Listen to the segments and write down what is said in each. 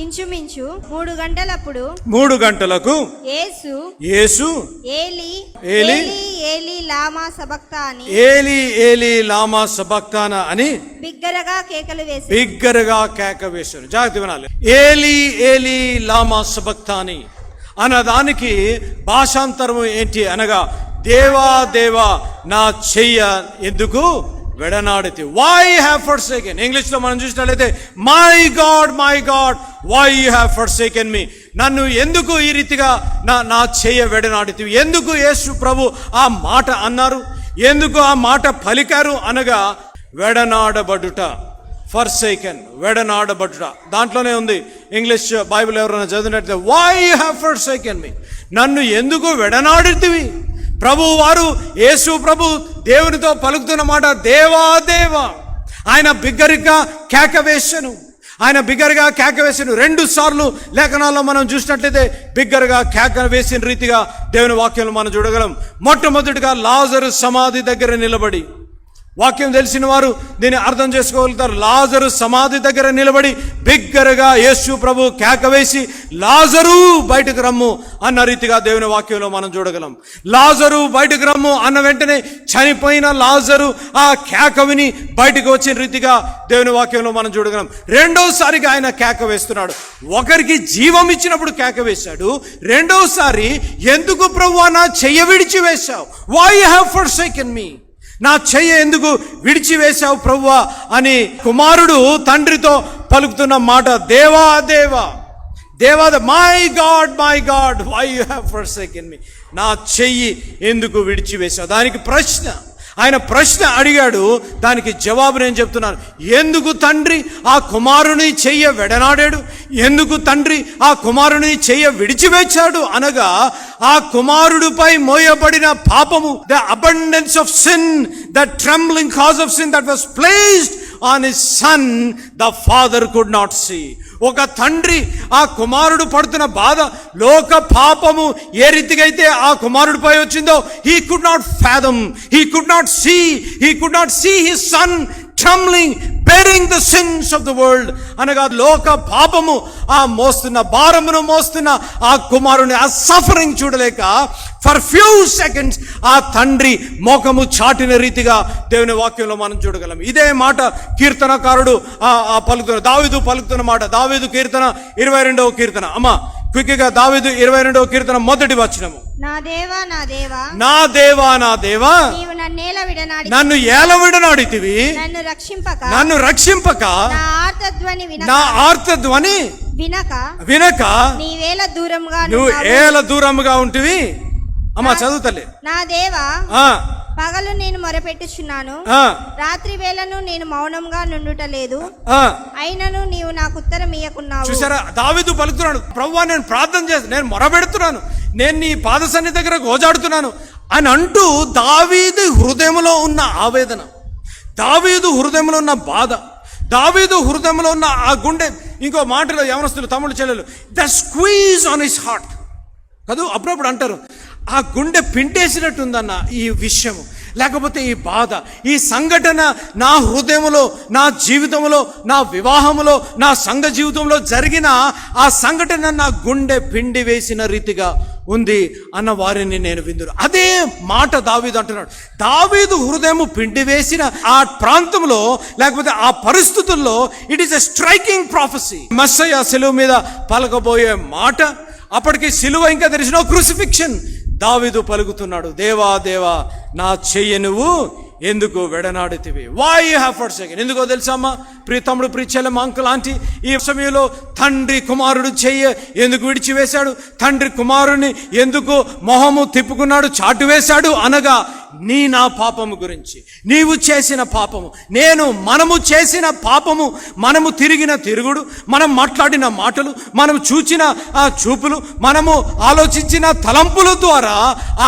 ఇంచుమించు మూడు గంటలప్పుడు మూడు గంటలకు యేసు యేసు ఏలి ఏలి? ఏలి లామా సబక్త అని ఏలి ఏలి లామా సబక్తాన అని బిగ్గరగా కేకలు వేసి బిగ్గరగా కేక వేశారు. జాగ్రత్త వినాలి. ఏలి ఏలి లామా సబక్తాని అన్నదానికి భాషాంతరం ఏంటి అనగా దేవా దేవా నా చెయ్య ఎందుకు? వెడనాడితే వై హ్యావ్ ఫర్ సెకండ్ ఇంగ్లీష్లో మనం చూసినట్లయితే my God my God why you have forsaken me నన్ను ఎందుకు ఈ రీతిగా నా నా చేయ వెడనాడితే? ఎందుకు యేసు ప్రభు ఆ మాట అన్నారు? ఎందుకు ఆ మాట పలికారు? అనగా వెడనాడబడుట ఫర్ సేకెన్ వెడనాడబడుట. దాంట్లోనే ఉంది ఇంగ్లీష్ బైబిల్ ఎవరైనా చదివినట్లయితే why have forsaken me నన్ను ఎందుకు వెడనాడితివి? ప్రభు వారు యేసు ప్రభు దేవునితో పలుకుతున్న మాట దేవా దేవా. ఆయన బిగ్గరిగా కేకవేశను. ఆయన బిగ్గరగా కేక వేసిన రెండు సార్లు లేఖనాల్లో మనం చూసినట్లయితే బిగ్గరగా కేక వేసిన రీతిగా దేవుని వాక్యంలో మనం చూడగలం. మొట్టమొదటిగా లాజరు సమాధి దగ్గర నిలబడి వాక్యం తెలిసిన వారు దీన్ని అర్థం చేసుకోగలుగుతారు. లాజరు సమాధి దగ్గర నిలబడి బిగ్గరగా యేసు ప్రభు కేక వేసి లాజరు బయటకు రమ్ము అన్న రీతిగా దేవుని వాక్యంలో మనం చూడగలం. లాజరు బయటకు రమ్ము అన్న వెంటనే చనిపోయిన లాజరు ఆ కేక విని బయటకు వచ్చిన రీతిగా దేవుని వాక్యంలో మనం చూడగలం. రెండోసారిగా ఆయన కేక వేస్తున్నాడు. ఒకరికి జీవం ఇచ్చినప్పుడు కేక వేశాడు. రెండోసారి ఎందుకు ప్రభు నా చెయ్య విడిచి వేశావు? Why have forsaken me నా చెయ్యి ఎందుకు విడిచివేశావు ప్రభువా అని కుమారుడు తండ్రితో పలుకుతున్న మాట దేవా దేవా దేవా my God my God why you have forsaken me నా చెయ్యి ఎందుకు విడిచివేశావు? దానికి ప్రశ్న. ఆయన ప్రశ్న అడిగాడు దానికి జవాబు నేను చెప్తున్నాను ఎందుకు తండ్రి ఆ కుమారుని చెయ్య వెడనాడాడు? ఎందుకు తండ్రి ఆ కుమారుని చెయ్య విడిచివేచాడు అనగా ఆ కుమారుడిపై మోయబడిన పాపము the abundance of sin the trembling cause of sin that was placed on his son the father could not see ఒక తండ్రి ఆ కుమారుడు పడుతున్న బాధ లోక పాపము ఏ రీతికైతే ఆ ఆ కుమారుడిపై వచ్చిందో he could not fathom he could not see he could not see his son trembling bearing the sins of the world అనగా లోక పాపము ఆ మోస్తున్న భారమును మోస్తున్న ఆ కుమారుని ఆ సఫరింగ్ చూడలేక ఫర్ ఫ్యూ సెకండ్స్ ఆ తండ్రి మోకము చాటిన రీతిగా దేవుని వాక్యంలో మనం చూడగలం. ఇదే మాట కీర్తనకారుడు ఆ ఆ పలుకుతున్న దావిదు పలుకుతున్న మాట. దావిదు కీర్తన ఇరవై రెండవ కీర్తన. అమ్మ క్విక్గా దావిదు ఇరవై రెండవ కీర్తన మొదటి వచనము. నా దేవా నా దేవా. నా దేవా నా దేవా. నీవు నన్నేల విడనాడి నన్ను ఏలవిడనాడితివి నన్ను రక్షింపక. నన్ను రక్షింపక. నా ఆర్తధ్వని వినక. నా ఆర్తధ్వని వినక. వినక. నీవేల దూరంగా నువ్వు. ఏల దూరముగా ఉంటివి? అమ్మా చదువుతలే. నా దేవా పగలు నేను మొరపెట్టుచున్నాను. రాత్రి వేళను నేను మౌనంగా నుండుట లేదు. అయినను నీవు నాకు ఉత్తరం ఇయ్యకున్నావు. చూసారా? దావిదు పలుకుతున్నాడు. ప్రవ్వా నేను ప్రార్థన చేస్తాను నేను మొరబెడుతున్నాను. నేను నీ పాద సన్ని దగ్గర గోజాడుతున్నాను అని అంటూ దావీది హృదయంలో ఉన్న ఆవేదన దావీదు హృదయంలో ఉన్న బాధ దావీదు హృదయంలో ఉన్న ఆ గుండె ఇంకో మాటలో యవనస్తులు తమ్ముడు చెల్లెలు the squeeze on his heart కదూ? అప్పుడప్పుడు అంటారు ఆ గుండె పింటేసినట్టుందన్న ఈ విషయము. లేకపోతే ఈ బాధ ఈ సంఘటన నా హృదయంలో నా జీవితంలో నా వివాహములో నా సంఘ జీవితంలో జరిగిన ఆ సంఘటన నా గుండె పిండి వేసిన రీతిగా ఉంది అన్న వారిని నేను విందును. అదే మాట దావీదు అంటున్నాడు. దావీదు హృదయము పిండి వేసిన ఆ ప్రాంతంలో లేకపోతే ఆ పరిస్థితుల్లో it is a striking prophecy మస్సయ్య సెలువు మీద పలకబోయే మాట అప్పటికి సిలువ ఇంకా తెలిసిన క్రూసిఫిక్షన్. దావిదు పలుకుతున్నాడు దేవా దేవా నా చెయ్యి నువ్వు ఎందుకు వెడనాడితివి? వై హ్యావ్ ఫర్ సెకండ్ ఎందుకో తెలుసమ్మా? ప్రియ తమ్ముడు ప్రియ అంకుల్ ఆంటీ ఈ సమయంలో తండ్రి కుమారుడు చెయ్య ఎందుకు విడిచివేశాడు? తండ్రి కుమారుని ఎందుకు మొహము తిప్పుకున్నాడు చాటు వేశాడు అనగా నీ నా పాపము గురించి నీవు చేసిన పాపము నేను మనము చేసిన పాపము మనము తిరిగిన తిరుగుడు మనం మాట్లాడిన మాటలు మనం చూచిన ఆ చూపులు మనము ఆలోచించిన తలంపుల ద్వారా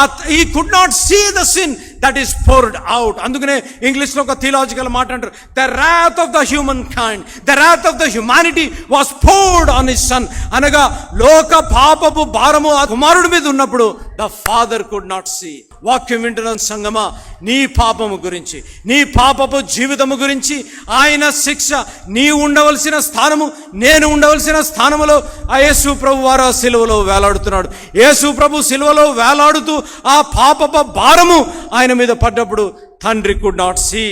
ఆ he could not see the sin that is poured out అందుకనే ఇంగ్లీష్లో ఒక థియలాజికల్ మాట అంటారు. The wrath of the humankind the wrath of the humanity was poured on his son అనగా లోక పాపపు భారము ఆ కుమారుడి మీద ఉన్నప్పుడు the father could not see వాక్యం వింటున్న సంగమా నీ పాపము గురించి నీ పాపపు జీవితము గురించి ఆయన శిక్ష నీ ఉండవలసిన స్థానము నేను ఉండవలసిన స్థానములో ఆ యేసు ప్రభు వారు ఆ సిలువలో వేలాడుతున్నాడు. యేసు ప్రభు సిలువలో వేలాడుతూ ఆ పాపపు భారము ఆయన మీద పడ్డప్పుడు తండ్రి కుడ్ నాట్ సీ